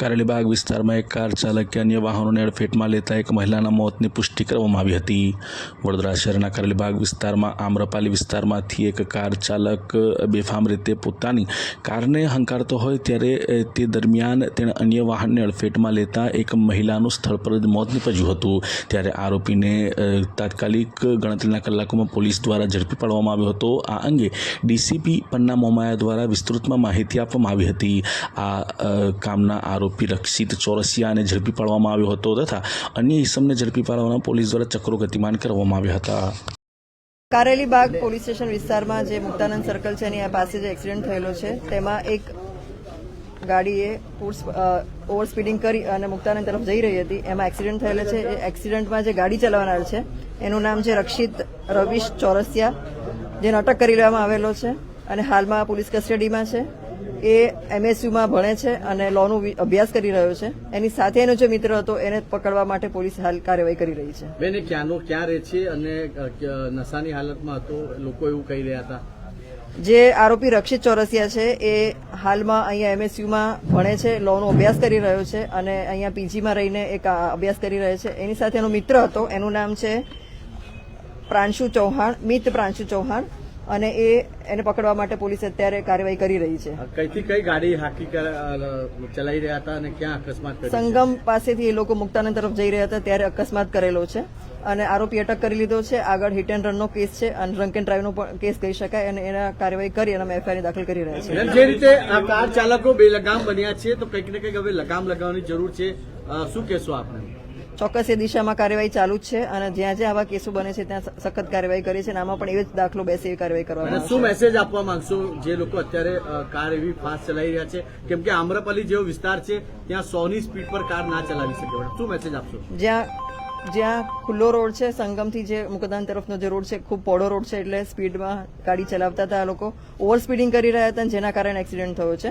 કારેલીબાગ વિસ્તારમાં એક કાર ચાલકે અન્ય વાહનોને અડફેટમાં લેતા એક મહિલાના મોતની પુષ્ટિ કરવામાં આવી હતી. વડોદરા શહેરના કારેલીબાગ વિસ્તારમાં, આમ્રપાલી વિસ્તારમાંથી એક કાર ચાલક બેફામ રીતે પોતાની કારને હંકારતો હોય ત્યારે તે દરમિયાન તેણે અન્ય વાહનને અડફેટમાં લેતા એક મહિલાનું સ્થળ પર જ મોત નીપજ્યું હતું. ત્યારે આરોપીને તાત્કાલિક ગણતરીના કલાકોમાં પોલીસ દ્વારા ઝડપી પાડવામાં આવ્યો હતો. આ અંગે ડીસીપી પન્ના મોમાયા દ્વારા વિસ્તૃતમાં માહિતી આપવામાં આવી હતી. આ કામના આરોપી રક્ષિત ચોરસિયાને ઝડપી પાડવામાં આવ્યો હતો તથા અન્ય ઇસમને ઝડપી પાડવાના પોલીસ દ્વારા ચક્રો ગતિમાન કરવામાં આવ્યા હતા. કારેલી બાગ પોલીસ સ્ટેશન વિસ્તારમાં જે મુક્તાનંદ સર્કલ છે એની પાસે જે એક્સિડન્ટ થયેલો છે, તેમાં એક ગાડીએ ઓવર સ્પીડિંગ કરી અને મુક્તાનંદ તરફ જઈ રહી હતી. એમાં એક્સિડન્ટ થયેલો છે. એ એક્સિડન્ટમાં જે ગાડી ચલાવનાર છે, એનું નામ છે રક્ષિત રવિશ ચોરસિયા, જેને અટક કરી લેવામાં આવેલો છે અને હાલમાં પોલીસ કસ્ટડીમાં છે. એ એમએસયુમાં ભણે છે અને લોનું અભ્યાસ કરી રહ્યો છે. એની સાથે એનો જે મિત્ર હતો એને પકડવા માટે પોલીસ હાલ કાર્યવાહી કરી રહી છે. બેન એ ક્યાંનો ક્યાં રહે છે અને નશાની હાલતમાં હતો લોકો એવું કહી રહ્યા હતા? જે આરોપી રક્ષિત ચોરસિયા છે એ હાલમાં અહીંયા એમએસયુમાં ભણે છે લોનો અભ્યાસ કરી રહ્યો છે અને અહીંયા પીજીમાં રહીને એક અભ્યાસ કરી રહ્યો છે. એની સાથે એનો મિત્ર હતો એનું નામ છે પ્રાંશુ ચૌહાણ મિત પ્રાંશુ ચૌહાણ. અને એ એને પકડવા માટે પોલીસ અત્યારે કાર્યવાહી કરી રહી છે. કઈથી કઈ ગાડી હાકી ચલાવી રહ્યા હતા અને ક્યાં અકસ્માત સંગમ પાસેથી એ લોકો મુક્તાનંદ તરફ જઈ રહ્યા હતા ત્યારે અકસ્માત કરેલો છે અને આરોપી અટક કરી લીધો છે. આગળ હિટ એન્ડ રનનો કેસ છે અને ડ્રંક એન્ડ ડ્રાઈવનો પણ કેસ કહી શકાય અને એના કાર્યવાહી કરી અને અમે એફઆઈઆર દાખલ કરી રહ્યા છીએ. જે રીતે આ કાર ચાલકો બે લગામ બન્યા છે તો કંઈક ને કંઈક હવે લગામ લગાવવાની જરૂર છે. શું કહેશો આપને? ચોક્કસ એ દિશામાં કાર્યવાહી ચાલુ જ છે અને જ્યાં જ્યાં આવા કેસો બને છે ત્યાં સખત કાર્યવાહી કરી છે અને આમાં પણ એવી જ દાખલો બેસે એવી કાર્યવાહી કરવા શું મેસેજ આપવા માંગશો? જે લોકો અત્યારે કાર એવી ફાસ્ટ ચલાવી રહ્યા છે કેમ કે આમ્રપલ્લી જેવો વિસ્તાર છે ત્યાં સોની સ્પીડ પર કાર ના ચલાવી શકે શું મેસેજ આપશો? જ્યાં જ્યાં ખુલ્લો રોડ છે સંગમથી જે મુકદાન તરફનો જે રોડ છે ખૂબ પહોળો રોડ છે એટલે સ્પીડમાં ગાડી ચલાવતા હતા આ લોકો. ઓવર સ્પીડિંગ કરી રહ્યા હતા જેના કારણે એક્સિડન્ટ થયો છે.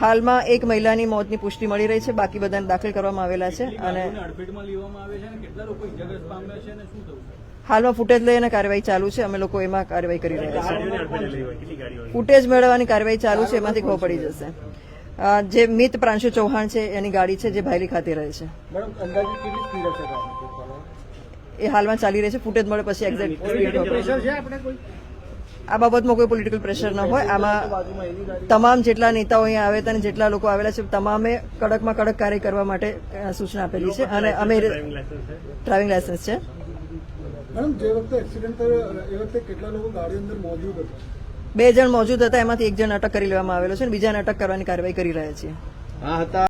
હાલમાં એક મહિલાની મોતની પુષ્ટિ મળી રહી છે. બાકી બધાને દાખલ કરવામાં આવેલા છે અને હાલમાં ફૂટેજ લઈને કાર્યવાહી ચાલુ છે. અમે લોકો એમાં કાર્યવાહી કરી રહ્યા છીએ. ફૂટેજ મેળવવાની કાર્યવાહી ચાલુ છે. એમાંથી ખબર પડી જશે. જે મિત પ્રાંશુ ચૌહાણ છે એની ગાડી છે જે ભાયલી ખાતે રહે છે. એ હાલમાં ચાલી રહી છે. ફૂટેજ મળે પછી એક્ઝેક્ટ સ્પીડ આ બાબતમાં કોઈ પોલિટિકલ પ્રેશર ન હોય. આમાં તમામ જેટલા નેતાઓ અહીંયા આવ્યા હતા અને જેટલા લોકો આવેલા છે તમામે કડકમાં કડક કાર્ય કરવા માટે સૂચના આપેલી છે અને અમે ડ્રાઇવિંગ લાયસન્સ છે. મેડમ જે વખતે એક્સિડન્ટ થયો એ વખતે કેટલા લોકો ગાડી અંદર મોજૂદ હતા? બે જણ મોજૂદ હતા એમાંથી એક જણ અટક કરી લેવામાં આવેલો છે અને બીજાને અટક કરવાની કાર્યવાહી કરી રહ્યા છીએ.